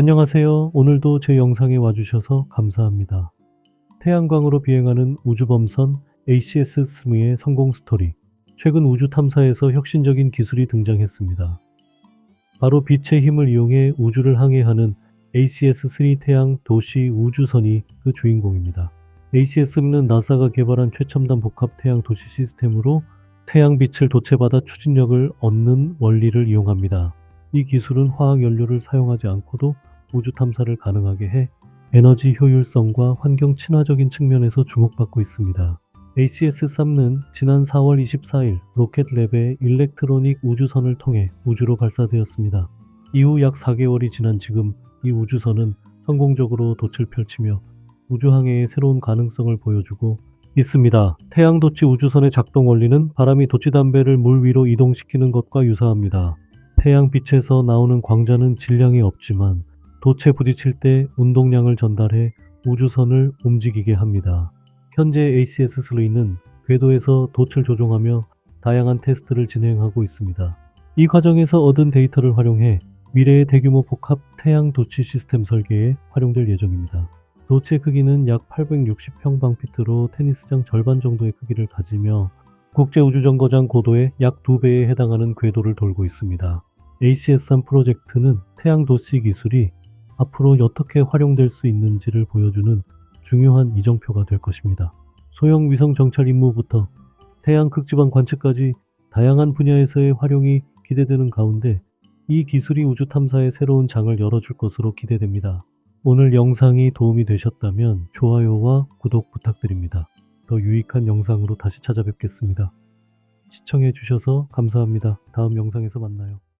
안녕하세요. 오늘도 제 영상에 와주셔서 감사합니다. 태양광으로 비행하는 우주범선 ACS 스무의 성공 스토리. 최근 우주 탐사에서 혁신적인 기술이 등장했습니다. 바로 빛의 힘을 이용해 우주를 항해하는 ACS-3 태양 도시 우주선이 그 주인공입니다. ACS는 나사가 개발한 최첨단 복합 태양 도시 시스템으로 태양빛을 도체받아 추진력을 얻는 원리를 이용합니다. 이 기술은 화학 연료를 사용하지 않고도 우주 탐사를 가능하게 해 에너지 효율성과 환경 친화적인 측면에서 주목받고 있습니다. ACS-3는 지난 4월 24일 로켓랩의 일렉트로닉 우주선을 통해 우주로 발사되었습니다. 이후 약 4개월이 지난 지금 이 우주선은 성공적으로 돛을 펼치며 우주항해의 새로운 가능성을 보여주고 있습니다. 태양도치 우주선의 작동 원리는 바람이 도치 담배를 물 위로 이동시키는 것과 유사합니다. 태양빛에서 나오는 광자는 질량이 없지만 돛에 부딪힐 때 운동량을 전달해 우주선을 움직이게 합니다. 현재 ACS-3는 궤도에서 돛을 조종하며 다양한 테스트를 진행하고 있습니다. 이 과정에서 얻은 데이터를 활용해 미래의 대규모 복합 태양 도치 시스템 설계에 활용될 예정입니다. 도체 크기는 약 860평방피트로 테니스장 절반 정도의 크기를 가지며 국제우주정거장 고도의 약 2배에 해당하는 궤도를 돌고 있습니다. ACS3 프로젝트는 태양 도시 기술이 앞으로 어떻게 활용될 수 있는지를 보여주는 중요한 이정표가 될 것입니다. 소형 위성 정찰 임무부터 태양 극지방 관측까지 다양한 분야에서의 활용이 기대되는 가운데 이 기술이 우주 탐사의 새로운 장을 열어줄 것으로 기대됩니다. 오늘 영상이 도움이 되셨다면 좋아요와 구독 부탁드립니다. 더 유익한 영상으로 다시 찾아뵙겠습니다. 시청해주셔서 감사합니다. 다음 영상에서 만나요.